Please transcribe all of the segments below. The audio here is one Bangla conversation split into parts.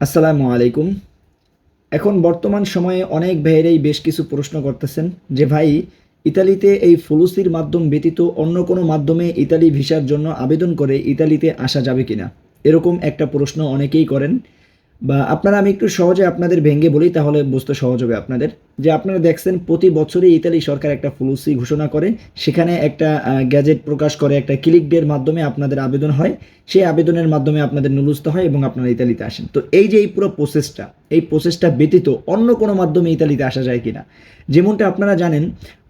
আসসালামু আলাইকুম। এখন বর্তমান সময়ে অনেক ভাইয়েরাই বেশ কিছু প্রশ্ন করতেছেন যে, ভাই, ইতালিতে এই ফুলুসির মাধ্যম ব্যতীত অন্য কোনো মাধ্যমে ইতালি ভিসার জন্য আবেদন করে ইতালিতে আসা যাবে কিনা? এরকম একটা প্রশ্ন অনেকেই করেন। বা আপনারা আমি একটু সহজে আপনাদের ভেঙে বলি, তাহলে বুঝতে সহজ হবে আপনাদের। যে আপনারা দেখছেন, প্রতি বছরই ইতালি সরকার একটা ফুলুসি ঘোষণা করে, সেখানে একটা গ্যাজেট প্রকাশ করে একটা ক্লিক ডের মাধ্যমে আপনাদের আবেদন হয়। সেই আবেদনের মাধ্যমে আপনাদের নুলুস্ত হয় এবং আপনারা ইতালিতে আসেন। তো এই যে এই পুরো প্রসেসটা এই প্রসেসটা ব্যতীত অন্য কোনো মাধ্যমে ইতালিতে আসা যায় কিনা? যেমনটা আপনারা জানেন,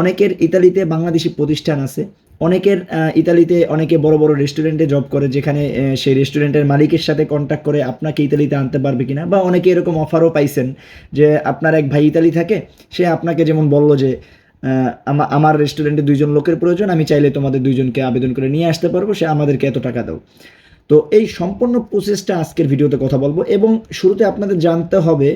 অনেকের ইতালিতে বাংলাদেশি প্রতিষ্ঠান আছে অনেকের ইতালিতে অনেকে বড় বড় রেস্টুরেন্টে জব করে, যেখানে সেই রেস্টুরেন্টের মালিকের সাথে কন্ট্যাক্ট করে আপনাকে ইতালিতে আনতে পারবে কিনা, বা অনেকে এরকম অফারও পাইছেন যে আপনার এক ভাই ইতালি থাকে, সে আপনাকে যেমন বলল যে আমার রেস্টুরেন্টে দুইজন লোকের প্রয়োজন, আমি চাইলে তোমাদের দুইজনকে আবেদন করে নিয়ে আসতে পারব, সে আমাদেরকে এত টাকা দাও। তো এই সম্পূর্ণ প্রসেসটা আজকের ভিডিওতে কথা বলব, এবং শুরুতে আপনাদের জানতে হবে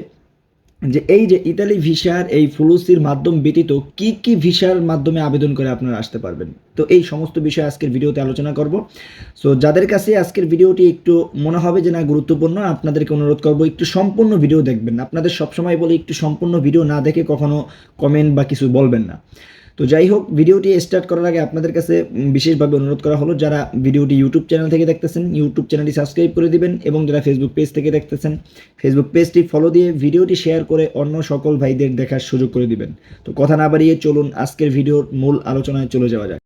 যে এই যে ইতালি ভিসার এই ফুলুসির মাধ্যম ব্যতীত কি কি ভিসার মাধ্যমে আবেদন করে আপনারা আসতে পারবেন? তো এই সমস্ত বিষয় আজকের ভিডিওতে আলোচনা করব। সো যাদের কাছে আজকের ভিডিওটি একটু মনে হবে যে না গুরুত্বপূর্ণ, আপনাদেরকে অনুরোধ করব একটু সম্পূর্ণ ভিডিও দেখবেন। আপনাদের সবসময় বলে একটু সম্পূর্ণ ভিডিও না দেখে কখনো কমেন্ট বা কিছু বলবেন না। তো যাই হোক, ভিডিওটি স্টার্ট করার আগে আপনাদের কাছে বিশেষভাবে অনুরোধ করা হলো, যারা ভিডিওটি ইউটিউব চ্যানেল থেকে দেখতেছেন ইউটিউব চ্যানেলটি সাবস্ক্রাইব করে দিবেন এবং যারা ফেসবুক পেজ থেকে দেখতেছেন ফেসবুক পেজটি ফলো দিয়ে ভিডিওটি শেয়ার করে অন্য সকল ভাইদের দেখার সুযোগ করে দিবেন। তো কথা না বাড়িয়ে চলুন, আজকের ভিডিওর মূল আলোচনায় চলে যাওয়া যাক।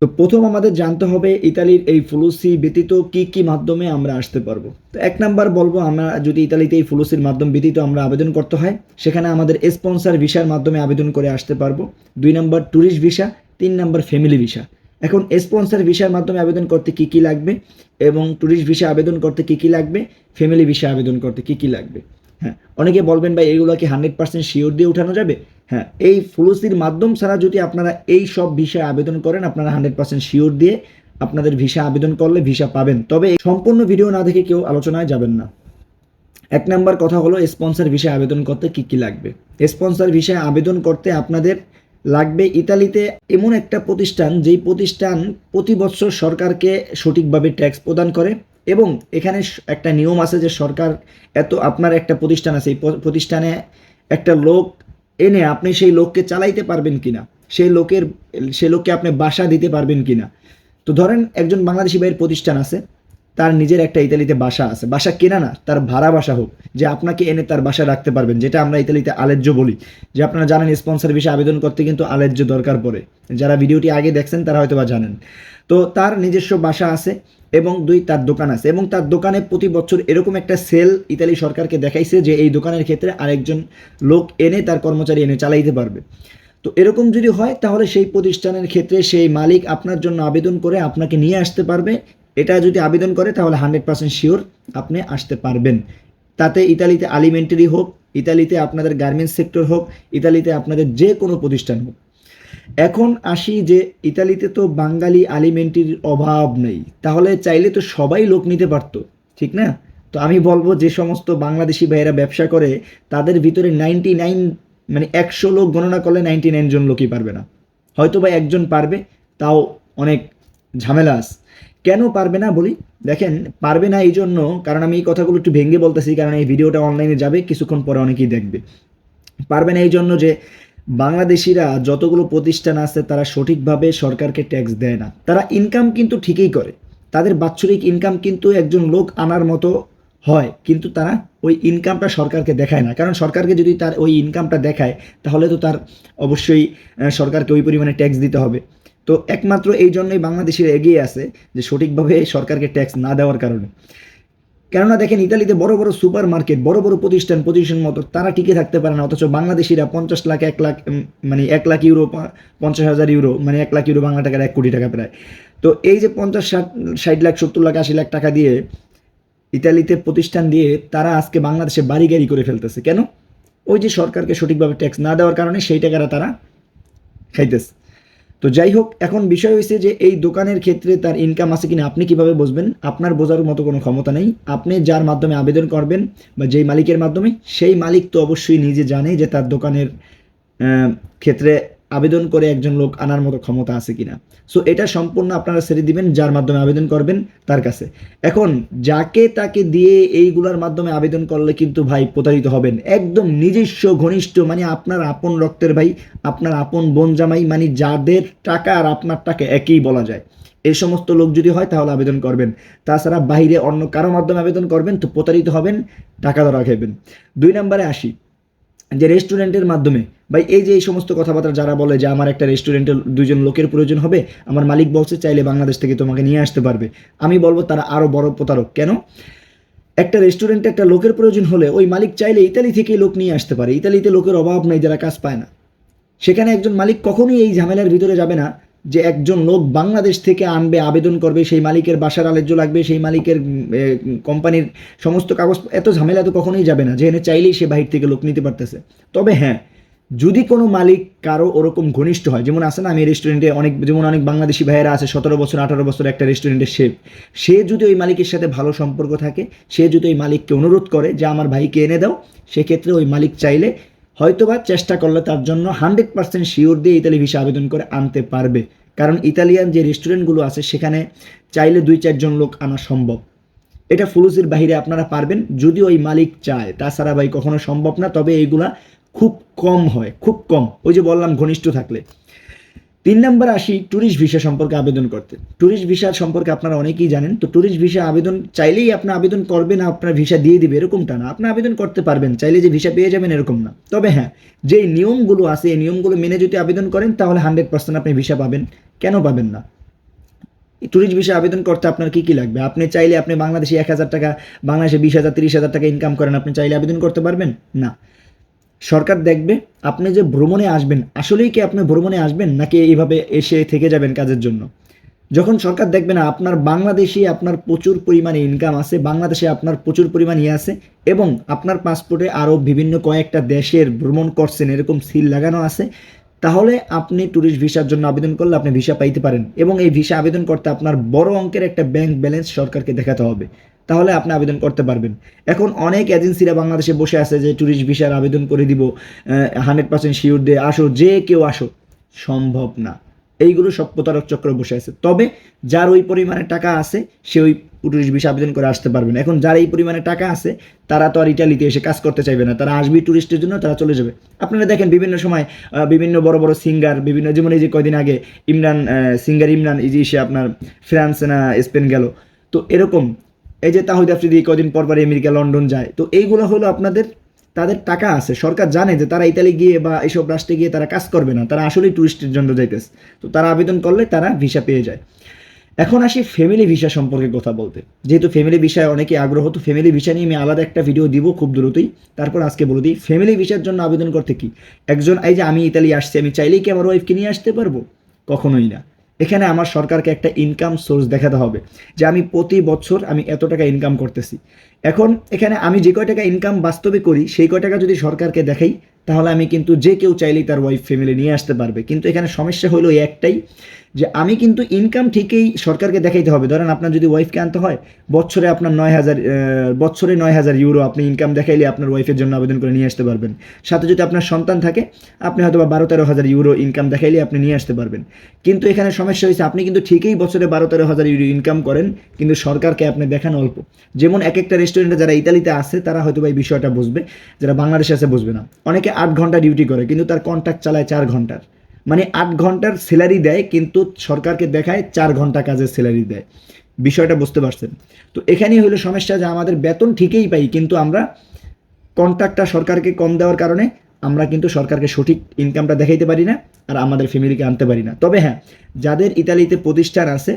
তো প্রথম আমাদের জানতে হবে ইতালির এই ফুলুসি ব্যতীত কি কি মাধ্যমে আমরা আসতে পারব। তো এক নাম্বার বলব, আমরা যদি ইতালিতে এই ফুলুসির মাধ্যম ব্যতীত আমরা আবেদন করতে হয়, সেখানে আমাদের স্পন্সর ভিসার মাধ্যমে আবেদন করে আসতে পারব। দুই নাম্বার ট্যুরিস্ট ভিসা, তিন নাম্বার ফ্যামিলি ভিসা। এখন স্পন্সর ভিসার মাধ্যমে আবেদন করতে কি কি লাগবে এবং ট্যুরিস্ট ভিসা আবেদন করতে কি কি লাগবে, ফ্যামিলি ভিসা আবেদন করতে কি কি লাগবে? হ্যাঁ অনেকে বলবেন, ভাই, এগুলো কি হান্ড্রেড পার্সেন্ট শিওর দিয়ে উঠানো যাবে? হ্যাঁ এই ফুলুসির মাধ্যম ছাড়া যদি আপনারা এই সব ভিসায় আবেদন করেন, আপনারা হান্ড্রেড পার্সেন্ট শিওর দিয়ে আপনাদের ভিসা আবেদন করলে ভিসা পাবেন। তবে সম্পূর্ণ ভিডিও না দেখে কেউ আলোচনায় যাবেন না। এক নাম্বার কথা হলো স্পন্সর ভিসায় আবেদন করতে কি কি লাগবে? স্পন্সর ভিসায় আবেদন করতে আপনাদের লাগবে ইতালিতে এমন একটা প্রতিষ্ঠান, যেই প্রতিষ্ঠান প্রতি বছর সরকারকে সঠিকভাবে ট্যাক্স প্রদান করে এবং এখানে একটা নিয়ম আছে যে সরকার এত আপনার একটা প্রতিষ্ঠান আছে, এই প্রতিষ্ঠানে একটা লোক এনে আপনি সেই লোককে চালাইতে পারবেন কিনা? সেই লোকের সে লোককে আপনি বাসা দিতে পারবেন কিনা? তো ধরেন একজন বাংলাদেশি ভাইয়ের প্রতিষ্ঠান আছে। তার নিজের একটা ইতালিতে বাসা আছে। বাসা কেনা না, তার ভাড়া বাসা হোক, যে আপনাকে এনে তার বাসা রাখতে পারবেন, যেটা আমরা ইতালিতে আলেজ্য বলি। যে আপনারা জানেন স্পন্সর বিষয়ে আবেদন করতে কিন্তু আলেজ্য দরকার পড়ে। যারা ভিডিওটি আগে দেখছেন, তারা হয়তো বা জানেন। তো তার নিজস্ব বাসা আছে এবং দুই তার দোকান আছে। এবং তার দোকানে প্রতি বছর এরকম একটা সেল ইতালি সরকারকে দেখাইছে যে এই দোকানের ক্ষেত্রে আরেকজন লোক এনে তার কর্মচারী এনে চালাইতে পারবে। তো এরকম যদি হয়, তাহলে সেই প্রতিষ্ঠানের ক্ষেত্রে সেই মালিক আপনার জন্য আবেদন করে আপনাকে নিয়ে আসতে পারবে এটা যদি আবেদন করে, তাহলে হান্ড্রেড পার্সেন্ট শিওর আপনি আসতে পারবেন। তাতে ইতালিতে আলিমেন্টারি হোক, ইতালিতে আপনাদের গার্মেন্টস সেক্টর হোক, ইতালিতে আপনাদের যে কোনো প্রতিষ্ঠান হোক। এখন আসি যে ইতালিতে তো বাঙালি আলিমেন্টারির অভাব নেই। তাহলে চাইলে তো সবাই লোক নিতে পারতো, ঠিক না? তো আমি বলব যে সমস্ত বাংলাদেশি ভাইয়েরা ব্যবসা করে, তাদের ভিতরে নাইনটি নাইন মানে একশো লোক গণনা করলে নাইনটি নাইন জন লোকই পারবে না। হয়তো বা একজন পারবে, তাও অনেক ঝামেলা আছে কেন পারবে না বলি? দেখেন, পারবে না এই জন্য কারণ আমি এই কথাগুলো একটু ভেঙে বলতেছি, কারণ এই ভিডিওটা অনলাইনে যাবে, কিছুক্ষণ পরে অনেকেই দেখবে। পারবে না এই জন্য যে বাংলাদেশিরা যতগুলো প্রতিষ্ঠান আছে, তারা সঠিকভাবে সরকারকে ট্যাক্স দেয় না। তারা ইনকাম কিন্তু ঠিকই করে। তাদের বাৎসরিক ইনকাম কিন্তু একজন লোক আনার মতো হয়, কিন্তু তারা ওই ইনকামটা সরকারকে দেখায় না। কারণ সরকারকে যদি তার ওই ইনকামটা দেখায়, তাহলে তো তার অবশ্যই সরকারকে ওই পরিমাণে ট্যাক্স দিতে হবে। তো একমাত্র এই জন্যই বাংলাদেশিরা এগিয়ে আছে যে সঠিকভাবে সরকারকে ট্যাক্স না দেওয়ার কারণে। কেননা দেখেন ইতালিতে বড় বড় সুপার মার্কেট বড় বড় প্রতিষ্ঠান প্রতিষ্ঠান মতো তারা টিকে থাকতে পারে না, অথচ বাংলাদেশিরা পঞ্চাশ লাখ, এক লাখ মানে এক লাখ ইউরো পঞ্চাশ হাজার ইউরো মানে এক লাখ ইউরো বাংলা টাকার এক কোটি টাকা প্রায়। তো এই যে পঞ্চাশ, ষাট ষাট লাখ, সত্তর লাখ, আশি লাখ টাকা দিয়ে ইতালিতে প্রতিষ্ঠান দিয়ে তারা আজকে বাংলাদেশে বাড়ি গাড়ি করে ফেলতেছে। কেন? ওই যে সরকারকে সঠিকভাবে ট্যাক্স না দেওয়ার কারণে সেই টাকাটা তারা খাইতেছে। তো যাই হোক এখন বিষয় হয়েছে যে এই দোকানের ক্ষেত্রে তার ইনকাম আছে কিনা, আপনি কীভাবে বুঝবেন? আপনার বোঝার মতো কোনো ক্ষমতা নেই। আপনি যার মাধ্যমে আবেদন করবেন বা যেই মালিকের মাধ্যমে, সেই মালিক তো অবশ্যই নিজে জানে যে তার দোকানের ক্ষেত্রে আবেদন করে একজন লোক আনার মতো ক্ষমতা আছে কিনা। সো এটা সম্পূর্ণ আপনারা ছেড়ে দিবেন, যার মাধ্যমে আবেদন করবেন তার কাছে। এখন, যাকে তাকে দিয়ে এইগুলোর মাধ্যমে আবেদন করলে কিন্তু ভাই প্রতারিত হবেন। একদম নিজস্ব, ঘনিষ্ঠ মানে আপনার আপন রক্তের ভাই, আপনার আপন বোন জামাই মানে যাদের টাকা আর আপনার টাকা একই বলা যায়। এই সমস্ত লোক যদি হয় তাহলে আবেদন করবেন। তাছাড়া বাইরে অন্য কারও মাধ্যমে আবেদন করবেন, তো প্রতারিত হবেন, টাকা ধরা খাইবেন দুই নম্বরে আসি। যে রেস্টুরেন্টের মাধ্যমে বা এই যে এই সমস্ত কথাবার্তা যারা বলে যে আমার একটা রেস্টুরেন্টের দুজন লোকের প্রয়োজন হবে, আমার মালিক বলছে চাইলে বাংলাদেশ থেকে তোমাকে নিয়ে আসতে পারবে। আমি বলব তারা আরও বড় প্রতারক। কেন? একটা রেস্টুরেন্টে একটা লোকের প্রয়োজন হলে ওই মালিক চাইলে ইতালি থেকেই লোক নিয়ে আসতে পারে। ইতালিতে লোকের অভাব নেই, যারা কাজ পায় না। সেখানে একজন মালিক কখনোই এই ঝামেলার ভিতরে যাবে না। যে একজন লোক বাংলাদেশ থেকে আনবে, আবেদন করবে, সেই মালিকের বাসার আলেজ্য লাগবে, সেই মালিকের কোম্পানির সমস্ত কাগজ, এত ঝামেলা তো কখনোই যাবে না যেখানে চাইলেই সে বাহির থেকে লোক নিতে পারতেছে। তবে হ্যাঁ যদি কোনো মালিক কারও ওরকম ঘনিষ্ঠ হয়, যেমন আছে না, আমি রেস্টুরেন্টে অনেক, যেমন অনেক বাংলাদেশি ভাইয়েরা আছে, সতেরো বছর, আঠারো বছর একটা রেস্টুরেন্টের শেফ সে যদি ওই মালিকের সাথে ভালো সম্পর্ক থাকে, সে যদি ওই মালিককে অনুরোধ করে যে, আমার ভাইকে এনে দাও সেক্ষেত্রে ওই মালিক চাইলে হয়তোবা চেষ্টা করলে তার জন্য হান্ড্রেড পার্সেন্ট শিওর দিয়ে ইতালি ভিসা আবেদন করে আনতে পারবে। কারণ ইতালিয়ান যে রেস্টুরেন্টগুলো আছে, সেখানে চাইলে দুই চারজন লোক আনা সম্ভব। এটা ফুলুসির বাহিরে আপনারা পারবেন যদি ওই মালিক চায়। তাছাড়া ভাই, কখনো সম্ভব না, তবে এইগুলা খুব কম হয়, খুব কম। ওই যে বললাম, ঘনিষ্ঠ থাকলে। তিন নম্বর আসি ট্যুরিস্ট ভিসা সম্পর্কে আবেদন করতে। ট্যুরিস্ট ভিসা সম্পর্কে আপনারা অনেকেই জানেন, তো ট্যুরিস্ট ভিসা আবেদন চাইলেই আপনি আবেদন করবেন, আপনার ভিসা দিয়ে দিবে, এরকমটা না। আপনি আবেদন করতে পারবেন, চাইলে যে ভিসা পেয়ে যাবেন এরকম না। তবে হ্যাঁ যে নিয়মগুলো আছে, এই নিয়মগুলো মেনে যদি আবেদন করেন, তাহলে হান্ড্রেড পার্সেন্ট আপনি ভিসা পাবেন। কেন পাবেন না? ট্যুরিস্ট ভিসা আবেদন করতে আপনার কি কি লাগবে? আপনি চাইলে আপনি বাংলাদেশে এক হাজার টাকা, বাংলাদেশে বিশ হাজার, তিরিশ হাজার টাকা ইনকাম করেন, আপনি চাইলে আবেদন করতে পারবেন? না। সরকার দেখবে আপনি যে ভ্রমণে আসবেন, আসলেই কি আপনি ভ্রমণে আসবেন নাকি এইভাবে এসে থেকে যাবেন কাজের জন্য? যখন সরকার দেখবে না, আপনার বাংলাদেশে আপনার প্রচুর পরিমাণে ইনকাম আছে, বাংলাদেশে আপনার প্রচুর পরিমাণ ইয়ে আছে এবং আপনার পাসপোর্টে আরও বিভিন্ন কয়েকটা দেশের ভ্রমণ করছেন, এরকম সিল লাগানো আছে, তাহলে আপনি ট্যুরিস্ট ভিসার জন্য আবেদন করলে আপনি ভিসা পাইতে পারেন এবং এই ভিসা আবেদন করতে আপনার বড় অঙ্কের একটা ব্যাংক ব্যালেন্স সরকারকে দেখাতে হবে। তাহলে আপনি আবেদন করতে পারবেন। এখন অনেক এজেন্সিরা বাংলাদেশে বসে আছে যে ট্যুরিস্ট ভিসার আবেদন করে দিব হান্ড্রেড পার্সেন্ট শিওর দিয়ে আসো, যে কেউ আসো। সম্ভব না। এইগুলো সব প্রতারক চক্র বসে আছে। তবে যার ওই পরিমাণে টাকা আছে, সে ওই ট্যুরিস্ট ভিসা আবেদন করে আসতে পারবেন। এখন যার এই পরিমাণে টাকা আছে, তারা তো আর ইটালিতে এসে কাজ করতে চাইবে না। তারা আসবে ট্যুরিস্টের জন্য, তারা চলে যাবে। আপনারা দেখেন বিভিন্ন সময় বিভিন্ন বড় বড় সিঙ্গার বিভিন্ন যেমন এই যে কয়দিন আগে ইমরান সিঙ্গার ইমরান, এই যে সে আপনার ফ্রান্স না স্পেন গেল। তো এরকম এই যে তাহিদ আফ্রিদি কদিন পর পর আমেরিকা, লন্ডন যায়, তো এইগুলো হলো আপনাদের, তাদের টাকা আছে। সরকার জানে যে তারা ইতালি গিয়ে বা এইসব রাষ্ট্রে গিয়ে তারা কাজ করবে না, তারা আসলেই টুরিস্টের জন্য যাইতেছে। তো তারা আবেদন করলে তারা ভিসা পেয়ে যায়। এখন আসি ফ্যামিলি ভিসা সম্পর্কে কথা বলতে। যেহেতু ফ্যামিলি ভিসায় অনেকে আগ্রহ, তো ফ্যামিলি ভিসা নিয়ে আমি আলাদা একটা ভিডিও দিব খুব দ্রুতই। তারপর আজকে বলে দিই ফ্যামিলি ভিসার জন্য আবেদন করতে কি? একজন, এই যে আমি ইতালি আসছি, আমি চাইলেই কি আমার ওয়াইফকে নিয়ে আসতে পারব? কখনোই না। এখানে আমার সরকারকে একটা ইনকাম সোর্স দেখাতে হবে যে আমি প্রতি বছর আমি এত টাকা ইনকাম করতেছি। এখন এখানে আমি যে কয় টাকা ইনকাম বাস্তবে করি, সেই কয় টাকা যদি সরকারকে দেখাই তাহলে আমি কিন্তু যে কেউ চাইলেই তার ওয়াইফ ফ্যামিলি নিয়ে আসতে পারবে। কিন্তু এখানে সমস্যা হলো একটাই, যে আমি কিন্তু ইনকাম ঠিকই সরকারকে দেখাইতে হবে। ধরেন আপনার যদি ওয়াইফকে আনতে হয়, বছরে আপনার নয় হাজার বছরে নয় হাজার ইউরো আপনি ইনকাম দেখাইলে আপনার ওয়াইফের জন্য আবেদন করে নিয়ে আসতে পারবেন। সাথে যদি আপনার সন্তান থাকে, আপনি হয়তো বা বারো তেরো হাজার ইউরো ইনকাম দেখাইলে আপনি নিয়ে আসতে পারবেন। কিন্তু এখানে সমস্যা হয়েছে, আপনি কিন্তু ঠিকই বছরে বারো তেরো হাজার ইউরো ইনকাম করেন, কিন্তু সরকারকে আপনি দেখান অল্প। যেমন এক একটা রেস্টুরেন্টে যারা ইতালিতে আছে, তারা হয়তো বা এই বিষয়টা বুঝবে, যারা বাংলাদেশে আছে বুঝবে না। অনেকে আট ঘণ্টা ডিউটি করে, কিন্তু তার কন্ট্রাক্ট চালায় চার ঘণ্টার। মানে আট ঘণ্টার স্যালারি দেয়, কিন্তু সরকারকে দেখায় চার ঘণ্টা কাজের স্যালারি দেয়। বিষয়টা বুঝতে পারছেন? তো এখানেই হলো সমস্যা যে আমাদের বেতন ঠিকই পাই, কিন্তু আমরা কন্ট্রাক্টটা সরকারকে কম দেওয়ার কারণে আমরা কিন্তু সরকারকে সঠিক ইনকামটা দেখাইতে পারি না, আর আমাদের ফ্যামিলিকে আনতে পারি না। তবে হ্যাঁ যাদের ইতালিতে প্রতিষ্ঠান আছে,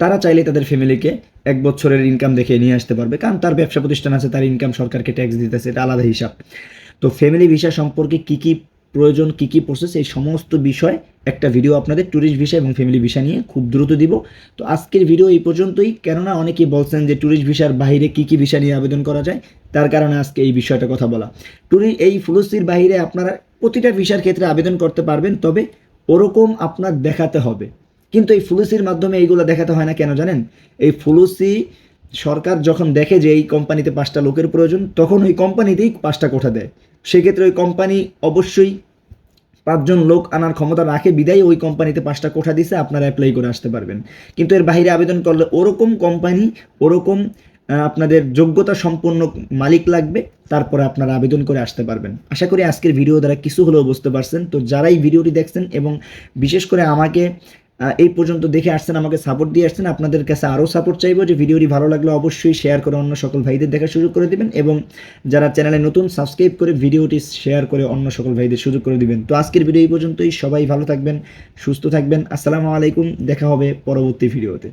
তারা চাইলে তাদের ফ্যামিলিকে এক বছরের ইনকাম দেখে নিয়ে আসতে পারবে, কারণ তার ব্যবসা প্রতিষ্ঠান আছে, তার ইনকাম সরকারকে ট্যাক্স দিতেছে, এটা আলাদা হিসাব। তো ফ্যামিলি ভিসা সম্পর্কে কি কি প্রয়োজন, কি কি প্রসেস এই সমস্ত বিষয় একটা ভিডিও আপনাদের ট্যুরিস্ট ভিসা এবং ফ্যামিলি ভিসা নিয়ে খুব দ্রুত দিব। তো আজকের ভিডিও এই পর্যন্তই। কেননা অনেকেই বলছেন যে ট্যুরিস্ট ভিসার বাইরে কি কি ভিসা নিয়ে আবেদন করা যায়, তার কারণে আজকে এই বিষয়টা কথা বলা। ট্যুরি এই ফুলসির বাইরে আপনারা প্রতিটা ভিসার ক্ষেত্রে আবেদন করতে পারবেন, তবে ওরকম আপনার দেখাতে হবে। কিন্তু এই ফুলুসির মাধ্যমে এইগুলো দেখাতে হয় না কেন জানেন? এই ফুলুসি সরকার যখন দেখে যে এই কোম্পানিতে পাঁচটা লোকের প্রয়োজন, তখন ওই কোম্পানিতেই পাঁচটা কোঠা দেয়। সেক্ষেত্রে ওই কোম্পানি অবশ্যই পাঁচজন লোক আনার ক্ষমতা রাখে, বিদায় ওই কোম্পানিতে পাঁচটা কোঠা দিছে, আপনারা অ্যাপ্লাই করে আসতে পারবেন। কিন্তু এর বাইরে আবেদন করলে ওরকম কোম্পানি ওরকম আপনাদের যোগ্যতা সম্পন্ন মালিক লাগবে, তারপরে আপনারা আবেদন করে আসতে পারবেন। আশা করি আজকের ভিডিও দ্বারা কিছু হলেও বুঝতে পারছেন। তো যারাই ভিডিওটি দেখছেন এবং বিশেষ করে আমাকে এই পর্যন্ত দেখে আসছেন, আমাকে সাপোর্ট দিয়ে আসছেন। আপনাদের কাছে আরও সাপোর্ট চাইব যে ভিডিওটি ভালো লাগলে অবশ্যই শেয়ার করে অন্য সকল ভাইদের দেখার সুযোগ করে দেবেন এবং যারা চ্যানেলে নতুন সাবস্ক্রাইব করে ভিডিওটি শেয়ার করে অন্য সকল ভাইদের সুযোগ করে দেবেন। তো আজকের ভিডিও এই পর্যন্তই। সবাই ভালো থাকবেন, সুস্থ থাকবেন। আসসালামু আলাইকুম। দেখা হবে পরবর্তী ভিডিওতে